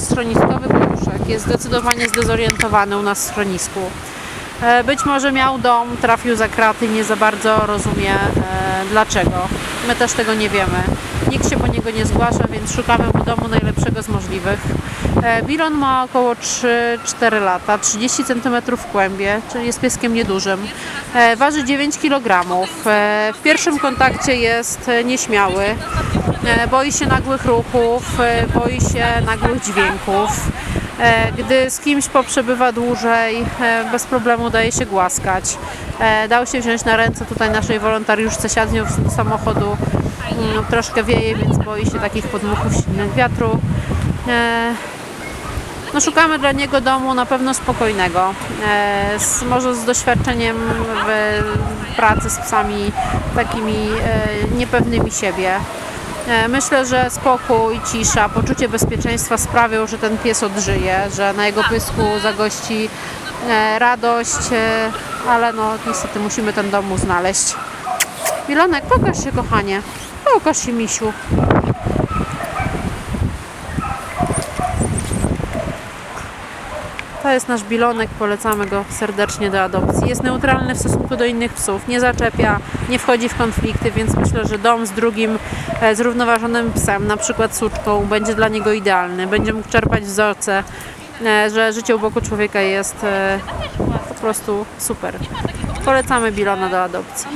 schroniskowy poduszek. Jest zdecydowanie zdezorientowany u nas w schronisku. E, Być może miał dom, trafił za kraty, nie za bardzo rozumie e, dlaczego. My też tego nie wiemy. Nikt się po niego nie zgłasza, więc szukamy mu domu najlepszego z możliwych. E, Biron ma około 3-4 lata, 30 cm w kłębie, czyli jest pieskiem niedużym. E, Waży 9 kg. E, W pierwszym kontakcie jest e, nieśmiały, e, boi się nagłych ruchów, e, boi się nagłych dźwięków. E, Gdy z kimś poprzebywa dłużej, e, bez problemu daje się głaskać. E, Dał się wziąć na ręce tutaj naszej wolontariuszce, siadł z samochodu. Mm, Troszkę wieje, więc boi się takich podmuchów silnych wiatru. No, szukamy dla niego domu na pewno spokojnego, e, z, może z doświadczeniem w pracy z psami takimi e, niepewnymi siebie. E, Myślę, że spokój, cisza, poczucie bezpieczeństwa sprawią, że ten pies odżyje, że na jego pysku zagości radość, ale no niestety musimy ten dom mu znaleźć. Milonek, pokaż się kochanie, pokaż się misiu. To jest nasz bilonek, polecamy go serdecznie do adopcji. Jest neutralny w stosunku do innych psów, nie zaczepia, nie wchodzi w konflikty, więc myślę, że dom z drugim e, zrównoważonym psem, na przykład suczką, będzie dla niego idealny. Będzie mógł czerpać wzorce, e, że życie u boku człowieka jest e, po prostu super. Polecamy bilona do adopcji.